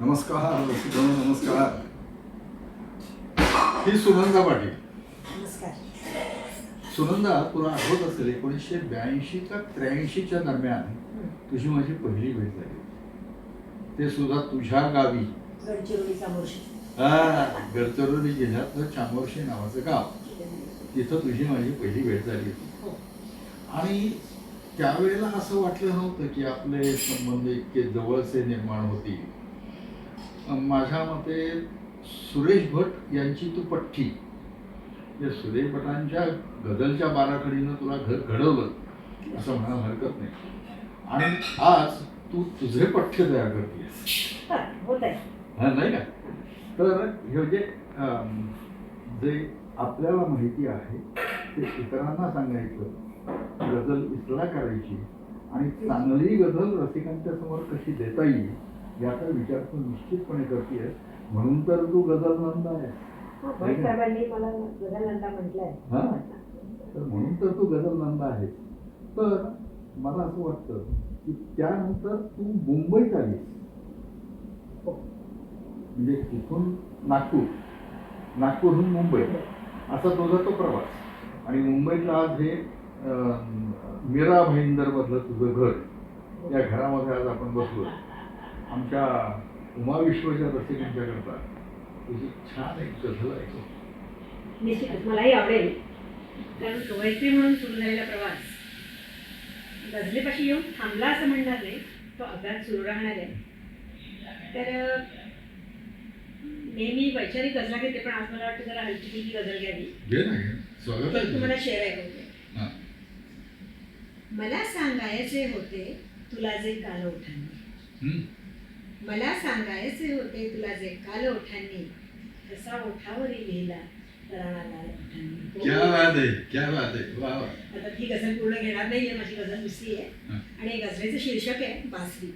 नमस्कार नमस्कार. ही सुनंदा पाटील. सुनंदा तुला आठवत असेल एकोणीसशे ब्याऐंशी का त्र्याऐंशीच्या दरम्यान. तुझी माझी पहिली भेट झाली. ते सुद्धा तुझ्या गावी. हा, गडचिरोली जिल्ह्यातलं चामोर्शी नावाचं गाव. तिथं तुझी माझी पहिली भेट झाली होती. हो. आणि त्यावेळेला असं वाटलं नव्हतं की आपले संबंध इतके जवळचे निर्माण होतील. माझ्या मते सुरेश भट यांची तू पठ्ठी या सुरेश भटांच्या गझलच्या बाराखडीनं तुला घर घडवलं असं म्हणायला हरकत नाही. आणि आज तू तुझे पठ्य तयार आहे. हा नाही का? तर हे जे जे आपल्याला माहिती आहे ते इतरांना सांगायचं गझल इतला करायची आणि चांगली गझल रसिकांच्या समोर कशी देता येईल याचा विचार तू निश्चितपणे करतेय म्हणून तर तू आहे हो, साहेबांनी मला गजानंदा म्हटलंय. हा? तर म्हणून तर तू गझल नंद आहे तर मला असं वाटतं की त्यानंतर तू मुंबईत आलीस. हो. म्हणजे तिथून नागपूर. नागपूरहून मुंबई. असा तुझा तो प्रवास. आणि मुंबईतला आज हे मीरा भाईंदरमधलं तुझं घर. या घरामध्ये आज आपण बसलो आमच्या उमा विश्वच्या रसिकांच्याकरता तुझी छान एक गझल ऐकू निश्चितच मलाही आवडेल. कारण कवयित्री म्हणून सुरू झालेला प्रवास गजलेपाशी येऊन थांबला असं म्हणणार नाही तो अभ्यास सुरू राहणार आहे. तर नेहमी वैचारिक गजला घेते पण आज मला वाटतं जरा हलकी गजल घ्यावी. तुम्हाला शेअर ऐकवते हा. मला सांगायचे होते तुला जे काल हम्म. मला सांगायचे होते तुला जे काल ओठांनी कसा ओठावरी लिहिला तराणा लाल ओठांनी क्या बात आहे क्या बात आहे. वा वा. आता ती गझल पूर्ण घेणार नाहीये माझी गझल दुसरी आहे. हा. आणि गझलेचं शीर्षक आहे बासरी.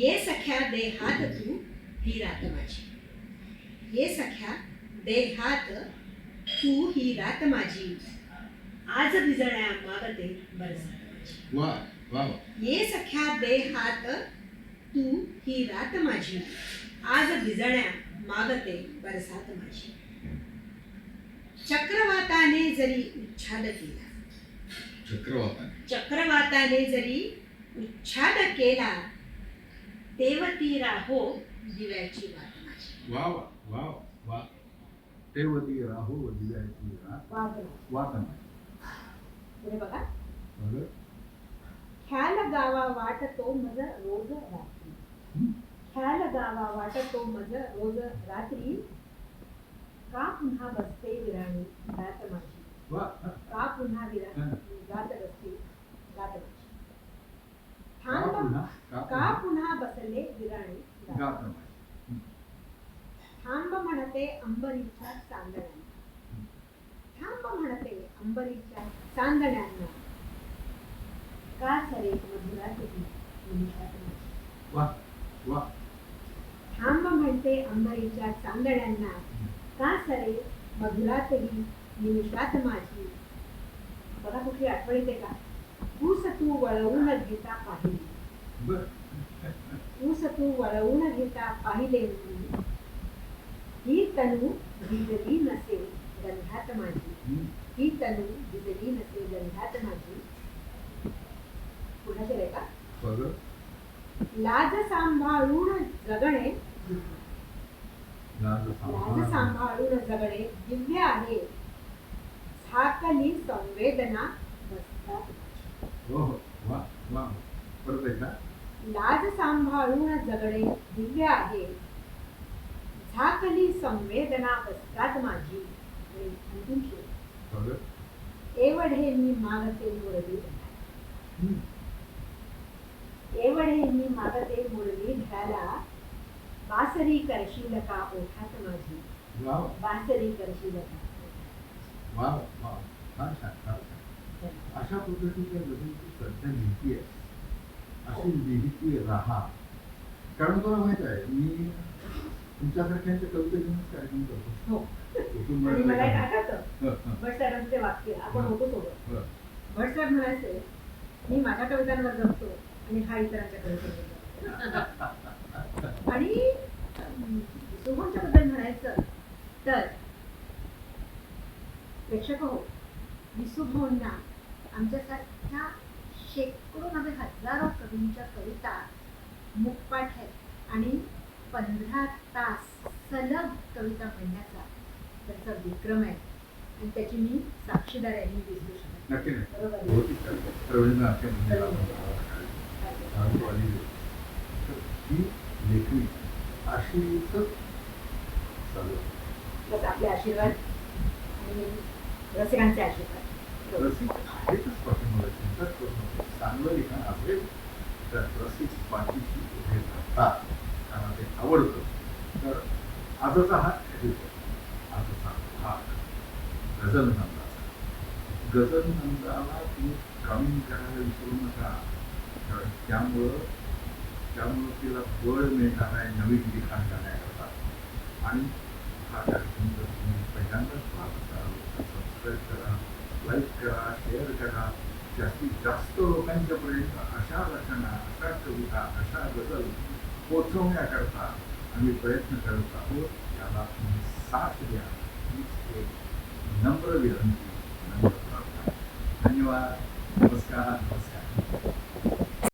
ये सख्या दे हात तू ही रात माझी. ये सख्या दे हात तू ही रात माझी. आज भिजण्या मागते वा वा वा. ये सख्या दे हात तू ही रात माझी. आज भिजण्या मागते बरसात माझी. चक्रवाताने जरी उच्छाद केला. चक्रवाताने. चक्रवाताने जरी उच्छाद केला तेवती राहो दिव्याची वाट माझी. वा वा वा वा. तेवती राहो दिव्याची वातन पुढे बघा. बरं. ख्याल गावा वाटतो मज रोज रात्री? ख्याल गावा वाटतो मज रोज रात्री. का पुन्हा बसते विराणी? गात माझी का पुन्हा विरा हं. गात बसते गात माझी का पुन्हा? बसले विराणी? गात. थांब म्हणते अंबरीच्या चांदण्यांना. थांब म्हणते अंबरीच्या चांदण्यांना. का थांब म्हणते अंबरीच्या का सरे मधुरातही निमिषात माझी. बघा कुठली आठवण येते का? ऊस तू वळवून घेता पाहिली. ऊस तू वळवून घेता पाहिले ही तनू भिजली नसेल गंधात माझी. ही तनू भिजली नसेल गंधात माझी. शेर आहे का लाज सांभाळून जगणे. लाज लाज सांभाळ. सांभाळून जगणे दिव्य आहे. झाकली संवेदना हो हो. लाज सांभाळून जगणे दिव्य आहे. झाकली संवेदना बसतात माझी. अंतिम एवढे मी मागते मुरली. मी मागते मुरली घ्यायला. बासरी करशील का ओठात माझी बासरी करशील का. अशा पद्धतीच्या सध्या लिहिती आहे. अशी लिहिती राहा. कारण तुला माहीत आहे मी तुमच्यासारख्यांच्या कविता घेऊनच कार्यक्रम करतो. हो. मला एक आठवतं. हं, हं, वाक्य आपण होतो सोबत हं. म्हणायचे मी माझ्या कवितांवर जगतो आणि हा इतरांच्याकडे आणि सुमनच्या बद्दल म्हणायचं तर प्रेक्षक हो विसुभाऊंना आमच्यासारख्या शेकडो नव्हे हजारो कवींच्या कविता मुखपाठ आहेत आणि पंधरा तास सलग कविता म्हणण्याचा त्याचा विक्रम आहे. आणि त्याची मी साक्षीदार आहे मी विसरू बरोबर बस आपले आशीर्वाद आणि रसिकांचे आशीर्वाद. रसिक आहेतच करू चांगलं लिखाण असेल तर रसिक पाठीशी उभे राहतात. त्यांना ते आवडतं. तर आजचा हा आजचा भाग गझल नंदाचा गझल तुम्ही कमी करायला विसरू नका. कारण त्यामुळं त्यामुळं तिला बळ मिळणार आहे नवीन लिखाण करण्याकरता आणि हा कार्यक्रम जर तुम्ही पहिल्यांदाच पाहत असाल तर सबस्क्राईब करा लाईक करा शेअर करा. जास्तीत जास्त लोकांच्यापर्यंत अशा रचना अशा कविता अशा गजल पोचवण्याकरता आम्ही प्रयत्न करत आहोत. त्याला तुम्ही साथ द्या. हीच एक नम्र विनंती. नम्र प्रार्थना धन्यवाद. नमस्कार. नमस्कार.